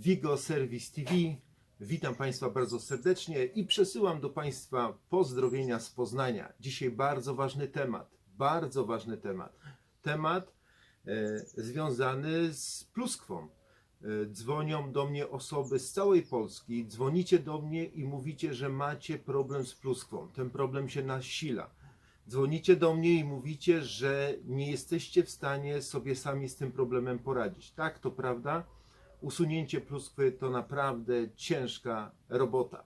Vigo Service TV. Witam Państwa bardzo serdecznie i przesyłam do Państwa pozdrowienia z Poznania. Dzisiaj bardzo ważny temat, bardzo ważny temat. Temat e, związany z pluskwą. E, dzwonią do mnie osoby z całej Polski, dzwonicie do mnie i mówicie, że macie problem z pluskwą. Ten problem się nasila. Dzwonicie do mnie i mówicie, że nie jesteście w stanie sobie sami z tym problemem poradzić. Tak, to prawda. Usunięcie pluskwy to naprawdę ciężka robota.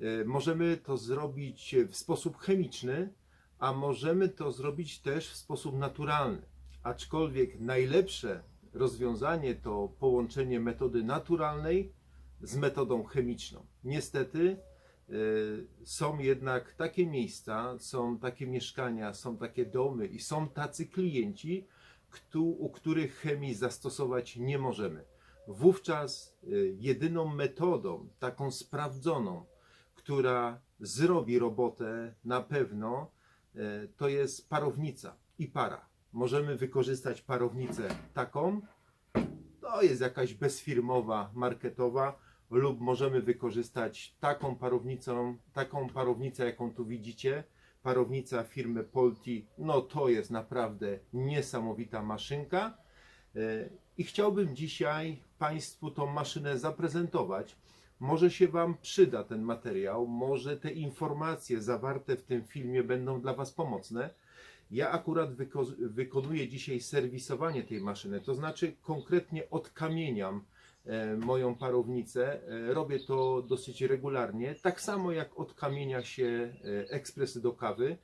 E, Możemy to zrobić w sposób chemiczny, a możemy to zrobić też w sposób naturalny. Aczkolwiek najlepsze rozwiązanie to połączenie metody naturalnej z metodą chemiczną. Niestety e, są jednak takie miejsca, są takie mieszkania, są takie domy i są tacy klienci, u których chemii zastosować nie możemy. Wówczas e, jedyną metodą, taką sprawdzoną, która zrobi robotę na pewno, e, to jest parownica i para. Możemy wykorzystać parownicę taką, to jest jakaś bezfirmowa, marketowa, lub możemy wykorzystać taką parownicą, taką parownicę, jaką tu widzicie. Parownica firmy Polti, no to jest naprawdę niesamowita maszynka. E, I chciałbym dzisiaj Państwu tą maszynę zaprezentować. Może się Wam przyda ten materiał, może te informacje zawarte w tym filmie będą dla Was pomocne. Ja akurat wyko- wykonuję dzisiaj serwisowanie tej maszyny, to znaczy konkretnie odkamieniam e, moją parownicę. E, Robię to dosyć regularnie, tak samo jak odkamienia się ekspresy do kawy.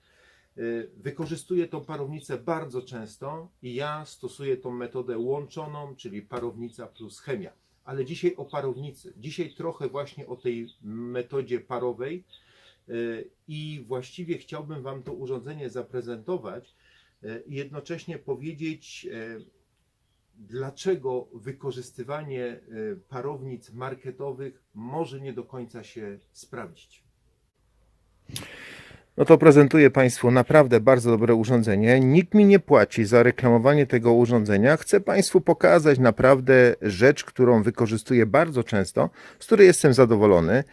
E, Wykorzystuję tą parownicę bardzo często i ja stosuję tą metodę łączoną, czyli parownica plus chemia. Ale dzisiaj o parownicy, dzisiaj trochę właśnie o tej metodzie parowej e, i właściwie chciałbym Wam to urządzenie zaprezentować e, i jednocześnie powiedzieć, dlaczego wykorzystywanie parownic marketowych może nie do końca się sprawdzić. No to prezentuję Państwu naprawdę bardzo dobre urządzenie. Nikt mi nie płaci za reklamowanie tego urządzenia. Chcę Państwu pokazać naprawdę rzecz, którą wykorzystuję bardzo często, z której jestem zadowolony.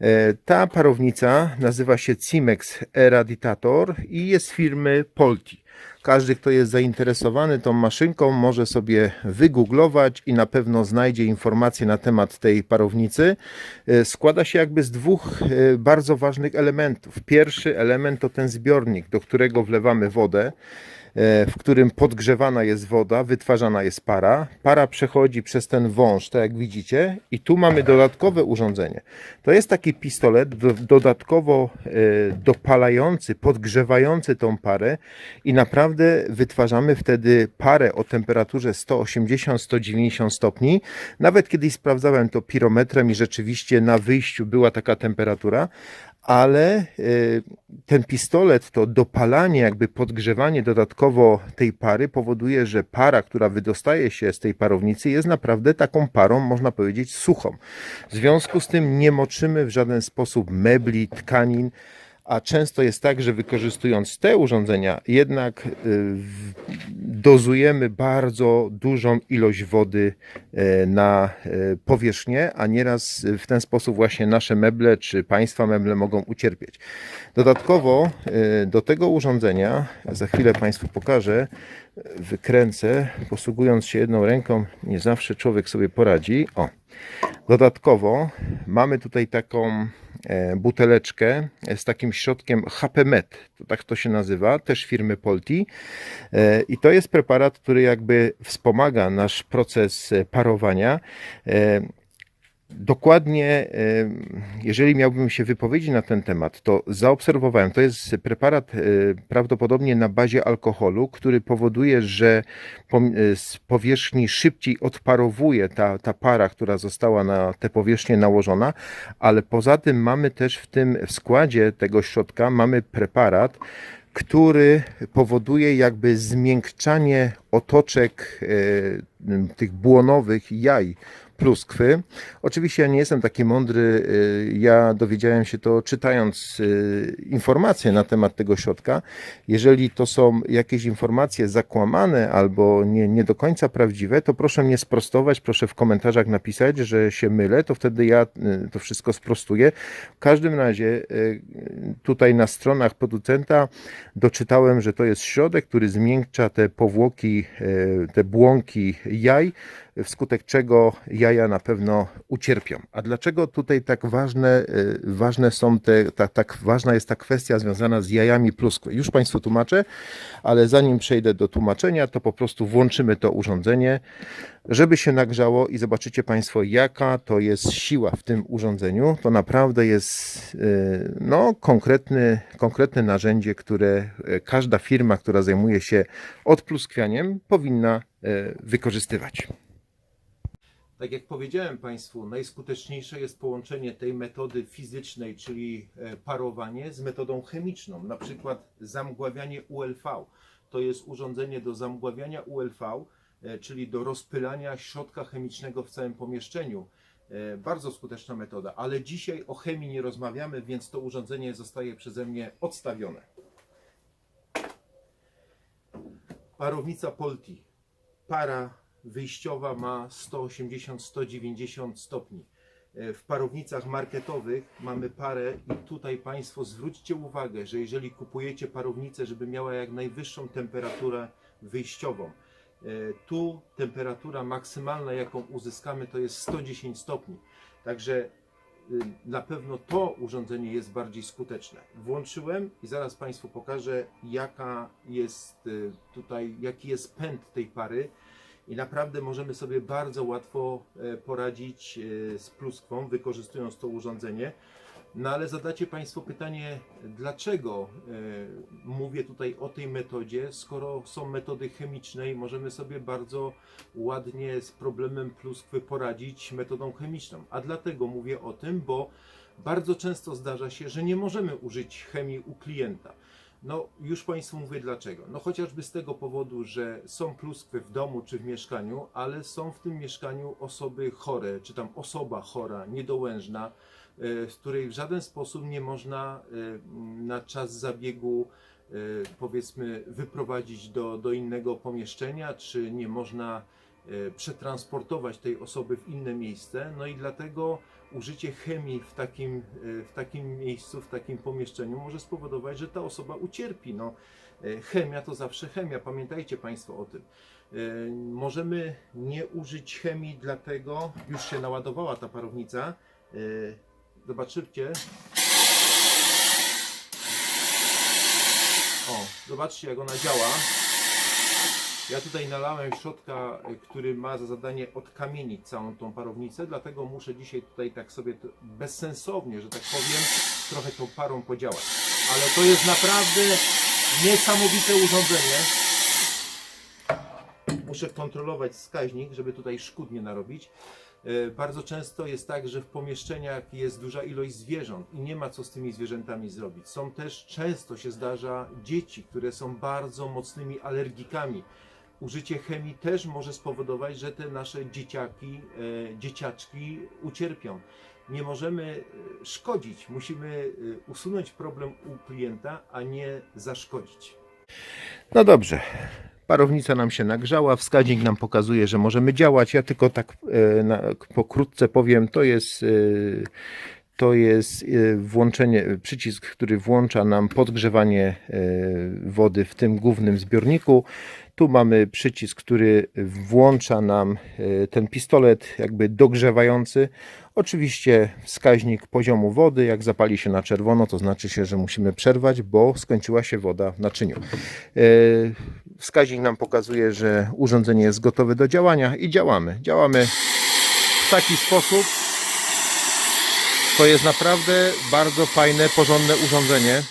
E, Ta parownica nazywa się Cimex Eraditator i jest firmy Polti. Każdy, kto jest zainteresowany tą maszynką, może sobie wygooglować i na pewno znajdzie informacje na temat tej parownicy. E, Składa się jakby z dwóch e, bardzo ważnych elementów. Pierwszy element to ten zbiornik, do którego wlewamy wodę, w którym podgrzewana jest woda, wytwarzana jest para. Para przechodzi przez ten wąż, tak jak widzicie, i tu mamy dodatkowe urządzenie. To jest taki pistolet do, dodatkowo e, dopalający, podgrzewający tą parę i naprawdę wytwarzamy wtedy parę o temperaturze 180-190 stopni. Nawet kiedyś sprawdzałem to pirometrem i rzeczywiście na wyjściu była taka temperatura, ale e, ten pistolet, to dopalanie, jakby podgrzewanie dodatkowo tej pary powoduje, że para, która wydostaje się z tej parownicy jest naprawdę taką parą, można powiedzieć, suchą. W związku z tym nie moczymy w żaden sposób mebli, tkanin, a często jest tak, że wykorzystując te urządzenia, jednak y, dozujemy bardzo dużą ilość wody e, na e, powierzchnię, a nieraz w ten sposób właśnie nasze meble czy państwa meble mogą ucierpieć. Dodatkowo e, do tego urządzenia, za chwilę Państwu pokażę, wykręcę, posługując się jedną ręką, nie zawsze człowiek sobie poradzi. O, Dodatkowo mamy tutaj taką buteleczkę z takim środkiem HPMed, to tak to się nazywa, też firmy Polti. E, I to jest preparat, który jakby wspomaga nasz proces e, parowania. Dokładnie, e, jeżeli miałbym się wypowiedzieć na ten temat, to zaobserwowałem, to jest preparat e, prawdopodobnie na bazie alkoholu, który powoduje, że e, z powierzchni szybciej odparowuje ta, ta para, która została na tę powierzchnię nałożona, ale poza tym mamy też w tym w składzie tego środka mamy preparat, który powoduje jakby zmiękczanie otoczek tych błonowych jaj pluskwy. Oczywiście ja nie jestem taki mądry, y, ja dowiedziałem się to czytając y, informacje na temat tego środka. Jeżeli to są jakieś informacje zakłamane albo nie, nie do końca prawdziwe, to proszę mnie sprostować, proszę w komentarzach napisać, że się mylę, to wtedy ja y, to wszystko sprostuję. W każdym razie tutaj na stronach producenta doczytałem, że to jest środek, który zmiękcza te powłoki, te błąki jaj, wskutek czego jaja na pewno ucierpią. A dlaczego tutaj tak ważne, y, ważne są te, tak, ważna jest ta kwestia związana z jajami pluskwy? Już Państwu tłumaczę, ale zanim przejdę do tłumaczenia, to po prostu włączymy to urządzenie, żeby się nagrzało i zobaczycie Państwo, jaka to jest siła w tym urządzeniu. To naprawdę jest y, no, konkretny, konkretne narzędzie, które y, każda firma, która zajmuje się odpluskwianiem, powinna wykorzystywać. Tak jak powiedziałem Państwu, najskuteczniejsze jest połączenie tej metody fizycznej, czyli e, parowanie, z metodą chemiczną, na przykład zamgławianie ULV. To jest urządzenie do zamgławiania ULV, e, czyli do rozpylania środka chemicznego w całym pomieszczeniu. E, Bardzo skuteczna metoda, ale dzisiaj o chemii nie rozmawiamy, więc to urządzenie zostaje przeze mnie odstawione. Parownica Polti. Para wyjściowa ma 180-190 stopni. E, W parownicach marketowych mamy parę i tutaj Państwo zwróćcie uwagę, że jeżeli kupujecie parownicę, żeby miała jak najwyższą temperaturę wyjściową, e, tu temperatura maksymalna, jaką uzyskamy, to jest 110 stopni. Także y, na pewno to urządzenie jest bardziej skuteczne. Włączyłem i zaraz Państwu pokażę, jaka jest y, tutaj, jaki jest pęd tej pary i naprawdę możemy sobie bardzo łatwo e, poradzić e, z pluskwą, wykorzystując to urządzenie. No ale zadacie Państwo pytanie, dlaczego e, mówię tutaj o tej metodzie, skoro są metody chemiczne i możemy sobie bardzo ładnie z problemem pluskwy poradzić metodą chemiczną. A dlatego mówię o tym, bo bardzo często zdarza się, że nie możemy użyć chemii u klienta. No, już Państwu mówię dlaczego. No, chociażby z tego powodu, że są pluskwy w domu czy w mieszkaniu, ale są w tym mieszkaniu osoby chore, czy tam osoba chora, niedołężna, e, z której w żaden sposób nie można e, na czas zabiegu, e, powiedzmy, wyprowadzić do, do innego pomieszczenia, czy nie można przetransportować tej osoby w inne miejsce. No i dlatego użycie chemii w takim, e, w takim miejscu, w takim pomieszczeniu może spowodować, że ta osoba ucierpi. No, e, chemia to zawsze chemia, pamiętajcie Państwo o tym. E, Możemy nie użyć chemii, dlatego już się naładowała ta parownica. E, Zobaczycie. O, zobaczcie jak ona działa. Ja tutaj nalałem środka, który ma za zadanie odkamienić całą tą parownicę, dlatego muszę dzisiaj tutaj tak sobie bezsensownie, że tak powiem, trochę tą parą podziałać. Ale to jest naprawdę niesamowite urządzenie. Muszę kontrolować wskaźnik, żeby tutaj szkód nie narobić. E, Bardzo często jest tak, że w pomieszczeniach jest duża ilość zwierząt i nie ma co z tymi zwierzętami zrobić. Są też, często się zdarza, dzieci, które są bardzo mocnymi alergikami. Użycie chemii też może spowodować, że te nasze dzieciaki, e, dzieciaczki ucierpią. Nie możemy e, szkodzić, musimy e, usunąć problem u klienta, a nie zaszkodzić. No dobrze. Parownica nam się nagrzała, wskaźnik nam pokazuje, że możemy działać. Ja tylko tak na, pokrótce powiem, to jest, to jest e, włączenie, przycisk, który włącza nam podgrzewanie e, wody w tym głównym zbiorniku. Tu mamy przycisk, który włącza nam e, ten pistolet jakby dogrzewający. Oczywiście wskaźnik poziomu wody, jak zapali się na czerwono, to znaczy się, że musimy przerwać, bo skończyła się woda w naczyniu. E, Wskaźnik nam pokazuje, że urządzenie jest gotowe do działania i działamy. Działamy w taki sposób. To jest naprawdę bardzo fajne, porządne urządzenie.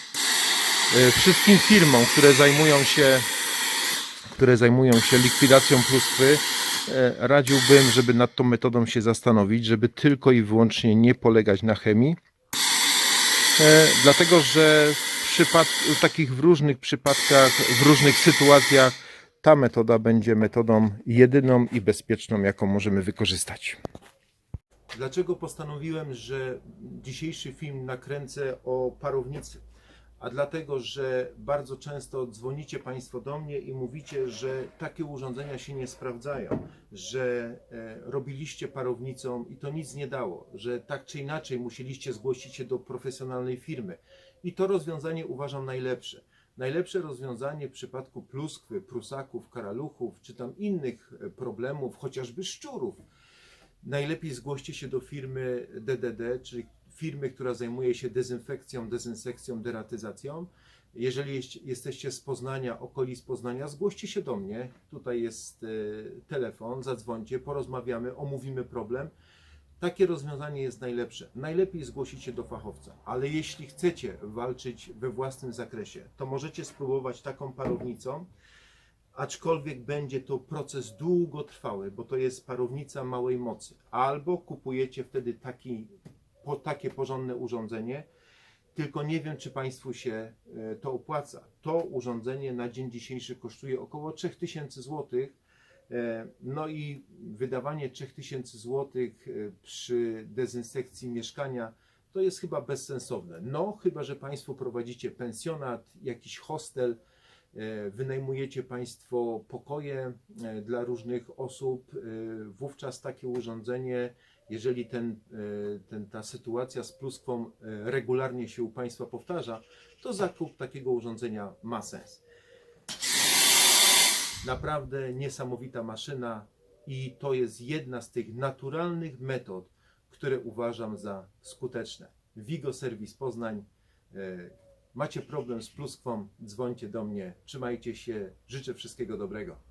E, Wszystkim firmom, które zajmują się które zajmują się likwidacją pluskwy, e, radziłbym, żeby nad tą metodą się zastanowić, żeby tylko i wyłącznie nie polegać na chemii. E, Dlatego, że w takich w różnych przypadkach, w różnych sytuacjach ta metoda będzie metodą jedyną i bezpieczną, jaką możemy wykorzystać. Dlaczego postanowiłem, że dzisiejszy film nakręcę o parownicy? A dlatego, że bardzo często dzwonicie Państwo do mnie i mówicie, że takie urządzenia się nie sprawdzają, że e, robiliście parownicą i to nic nie dało, że tak czy inaczej musieliście zgłosić się do profesjonalnej firmy. I to rozwiązanie uważam najlepsze. Najlepsze rozwiązanie w przypadku pluskwy, prusaków, karaluchów, czy tam innych e, problemów, chociażby szczurów, najlepiej zgłoście się do firmy DDD, czyli firmy, która zajmuje się dezynfekcją, dezynsekcją, deratyzacją. Jeżeli jest- jesteście z Poznania, okolic Poznania, zgłoście się do mnie. Tutaj jest e, telefon, zadzwońcie, porozmawiamy, omówimy problem. Takie rozwiązanie jest najlepsze. Najlepiej zgłosić się do fachowca, ale jeśli chcecie walczyć we własnym zakresie, to możecie spróbować taką parownicą, aczkolwiek będzie to proces długotrwały, bo to jest parownica małej mocy. Albo kupujecie wtedy taki, po, takie porządne urządzenie, tylko nie wiem, czy Państwu się e, to opłaca. To urządzenie na dzień dzisiejszy kosztuje około 3000 zł. E, No i wydawanie 3000 zł e, przy dezynsekcji mieszkania to jest chyba bezsensowne. No, chyba że Państwo prowadzicie pensjonat, jakiś hostel, wynajmujecie Państwo pokoje e, dla różnych osób, e, wówczas takie urządzenie, jeżeli ten, e, ten, ta sytuacja z pluskwą e, regularnie się u Państwa powtarza, to zakup takiego urządzenia ma sens. Naprawdę niesamowita maszyna i to jest jedna z tych naturalnych metod, które uważam za skuteczne. Vigo Serwis Poznań. Macie problem z pluskwą, dzwońcie do mnie. Trzymajcie się. Życzę wszystkiego dobrego.